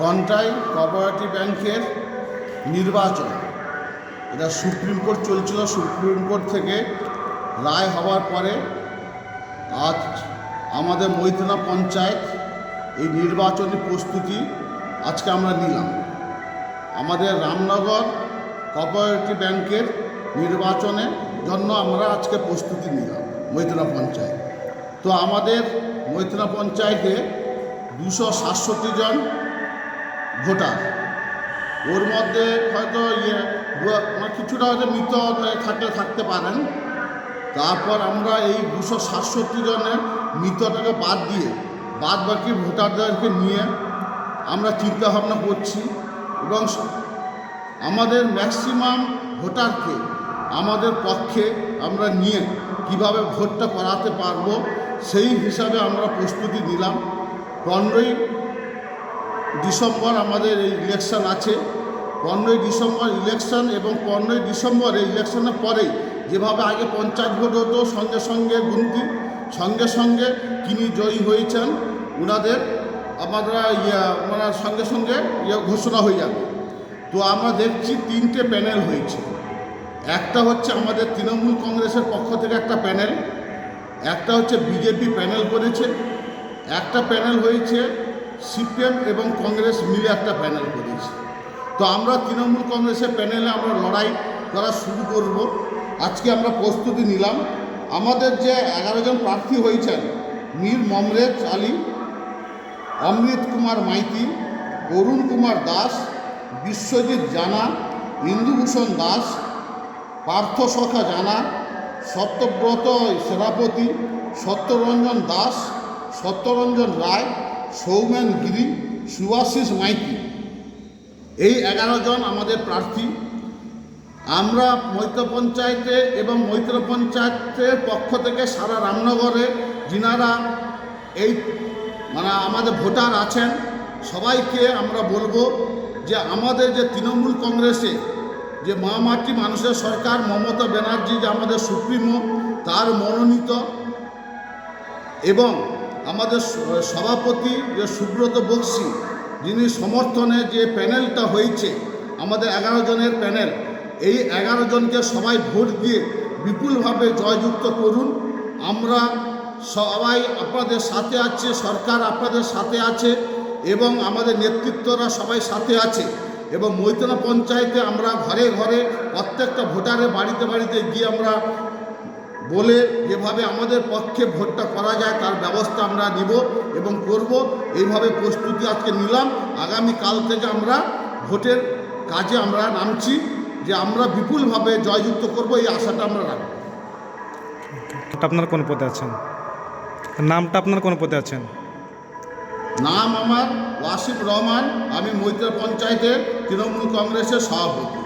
Contai cooperative ব্যাংকের নির্বাচন। এটা সুপ্রিম কোর্ট চলছিল, সুপ্রিম কোর্ট থেকে রায় হওয়ার পরে আজ আমাদের মৈতনা পঞ্চায়েত এই নির্বাচনী প্রস্তুতি আজকে আমরা নিলাম। আমাদের রামনগর কোঅপারেটিভ ব্যাংকের নির্বাচনের জন্য আমরা আজকে প্রস্তুতি নিলাম মৈতনা পঞ্চায়েত। তো আমাদের মৈতনা পঞ্চায়েতে দুশো সাতষট্টি জন ভোটার। ওর মধ্যে হয়তো ইয়ে মানে কিছুটা হয়তো মৃত থাকলে থাকতে পারেন। তারপর আমরা এই দুশো সাতষট্টি জনের মৃতটাকে বাদ দিয়ে বাদ বাকি ভোটারদেরকে নিয়ে আমরা চিন্তা ভাবনা করছি এবং আমাদের ম্যাক্সিমাম ভোটারকে আমাদের পক্ষে আমরা নিয়ে কীভাবে ভোটটা করাতে পারব সেই হিসাবে আমরা প্রস্তুতি নিলাম। পনেরোই ডিসেম্বর আমাদের এই ইলেকশন আছে। পনেরোই ডিসেম্বর ইলেকশন এবং পনেরোই ডিসেম্বরে ইলেকশনের পরে যেভাবে আগে পঞ্চায়েত ভোট হতো, সঙ্গে সঙ্গে গুনতি, সঙ্গে সঙ্গে তিনি জয়ী হয়েছেন। ওনাদের আমরা ইয়া ওনার সঙ্গে সঙ্গে ইয়ে ঘোষণা হয়ে যাবে। তো আমরা দেখছি তিনটে প্যানেল হয়েছে। একটা হচ্ছে আমাদের তৃণমূল কংগ্রেসের পক্ষ থেকে একটা প্যানেল। একটা হচ্ছে বিজেপি প্যানেল করেছে। একটা প্যানেল হয়েছে সিপিএম এবং কংগ্রেস মিলে একটা প্যানেল করেছে। তো আমরা তৃণমূল কংগ্রেসের প্যানেলে আমরা লড়াই করা শুরু করব। আজকে আমরা প্রস্তুতি নিলাম। আমাদের যে এগারো জন প্রার্থী হয়েছেন, মীর মমরেজ আলী, অমৃত কুমার মাইতি, অরুণ কুমার দাস, বিশ্বজিৎ জানা, ইন্দুভূষণ দাস, পার্থ সখা জানা, সত্যব্রত সেনাপতি, সত্যরঞ্জন দাস, সত্যরঞ্জন রায় সৌমেন গিরি, সুভাশিস মাইতি। এই এগারো জন আমাদের প্রার্থী। আমরা মৈত্র পঞ্চায়েতে এবং মৈত্র পঞ্চায়েতের পক্ষ থেকে সারা রামনগরে যিনারা এই মানে আমাদের ভোটার আছেন, সবাইকে আমরা বলব যে আমাদের যে তৃণমূল কংগ্রেসে যে মা মাটি মানুষের সরকার, মমতা ব্যানার্জি যে আমাদের সুপ্রিমো, তার মনোনীত এবং আমাদের সভাপতি যে সুব্রত বক্সি, যিনি সমর্থনে যে প্যানেলটা হয়েছে, আমাদের এগারো জনের প্যানেল, এই এগারো জনকে সবাই ভোট দিয়ে বিপুলভাবে জয়যুক্ত করুন। আমরা সবাই আপনাদের সাথে আছে, সরকার আপনাদের সাথে আছে, এবং আমাদের নেতৃত্বরা সবাই সাথে আছে, এবং মৈতনা পঞ্চায়েতে আমরা ঘরে ঘরে প্রত্যেকটা ভোটারের বাড়িতে বাড়িতে গিয়ে আমরা বলে যেভাবে আমাদের পক্ষে ভোটটা করা যায় তার ব্যবস্থা আমরা নিব এবং করব। এইভাবে প্রস্তুতি আজকে নিলাম। আগামী কাল থেকে আমরা ভোটের কাজে আমরা নামছি যে আমরা বিপুলভাবে জয়যুক্ত করব এই আশাটা আমরা রাখব। আপনার কোন পদে আছেন? নামটা আপনার কোন পদে আছেন? নাম আমার ওয়াসিফ রহমান আমি মৈত্র পঞ্চায়েতের তৃণমূল কংগ্রেসের সভাপতি।